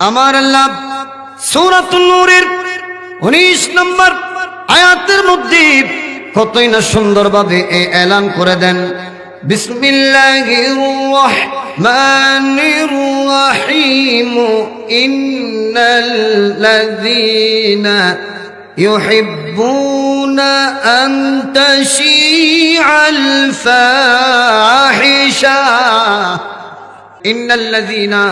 আমার আল্লাহ সূরাতুন নূরের 19 নম্বর আয়াতের মধ্যে কতই না সুন্দরভাবে এই এলান করে দেন বিসমিল্লাহির রহমানির রহিম ইন্নাল্লাযীনা يحبون أن تشيع الفاحشة ইন্নাল্লাযীনা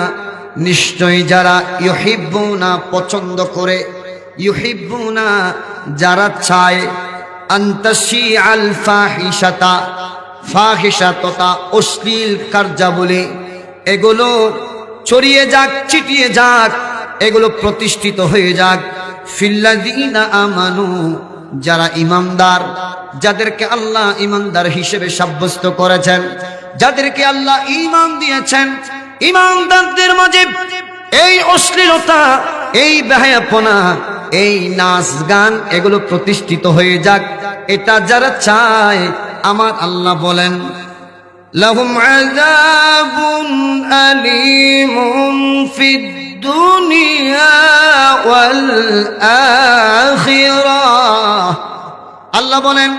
নিশ্চয় যারা ইউহিব্বুনা পছন্দ করে, ইউহিব্বুনা যারা চায় আন্তাসি আল ফাহিশাতা ফাহিশা তথা অশ্লীল কার্যাবলী, এগুলো ছড়িয়ে যাক, ছিটিয়ে যাক, এগুলো প্রতিষ্ঠিত হয়ে যাক। ফিল্লাযীনা আমানু, যারা ইমানদার, যাদেরকে আল্লাহ ইমানদার হিসেবে সাব্যস্ত করেছেন, যাদেরকে আল্লাহ ইমান দিয়েছেন ইমানদারদের মাঝে এই অশ্লীলতা, এই বেহায়াপনা, এই নাচ গান এগুলো প্রতিষ্ঠিত হয়ে যাক। এটা যারা চায়, আমার আল্লাহ বলেন, লাহুম আযাবুন আলিমুন ফিদ দুনিয়া ওয়াল আখিরাহ আল্লাহ বলেন,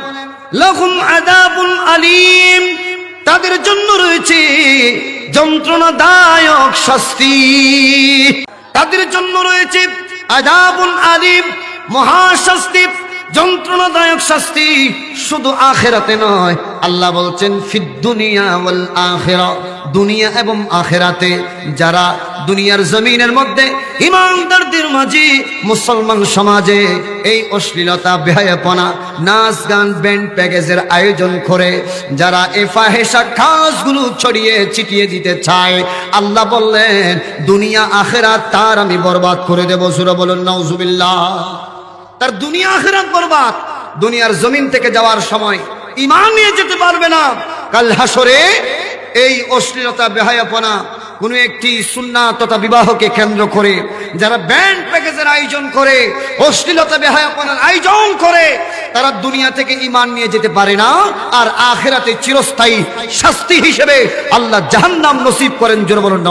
লাহুম আযাবুন আলিম, তাদের জন্য রয়েছে যন্ত্রণাদায়ক শাস্তি। তাদের জন্য রয়েছে আজাবুন আলিম, মহাশাস্তি, যন্ত্রণাদায়ক শাস্তি। শুধু আখেরাতে নয়, আল্লাহ বলছেন ফিদ্দুনিয়া ওয়াল আখেরা। দুনিয়া এবং আখেরাতে, যারা দুনিয়ার জমিনের মধ্যে ইমানদারদের মাঝে মুসলমান সমাজে এই অশ্লীলতা, বেহায়াপনা, নাচ গান, ব্যান্ড প্যাকেজের আয়োজন করে, যারা এ ফাহেসা কাজগুলো ছড়িয়ে ছিটিয়ে দিতে চায়, আল্লাহ বললেন, দুনিয়া, আখেরাত তার আমি বরবাদ করে দেবো। সুরা বলুন, নাউজুবিল্লাহ। তার দুনিয়া, আখেরাত বরবাদ। দুনিয়ার জমিন থেকে যাওয়ার সময় ইমান নিয়ে যেতে পারবে না। কাল হাসরে এই অশ্লীলতা, বেহায়াপনা কোন একটি সুন্না তথা বিবাহকে কেন্দ্র করে, যারা ব্যান্ড প্যাকেজের আয়োজন করে, অশ্লীলতা, বেহায়াপনার আয়োজন করে, তারা দুনিয়া থেকে ইমান নিয়ে যেতে পারে না আর আখেরাতে চিরস্থায়ী শাস্তি হিসেবে আল্লাহ জাহান্নাম নসিব করেন। জোর বলুন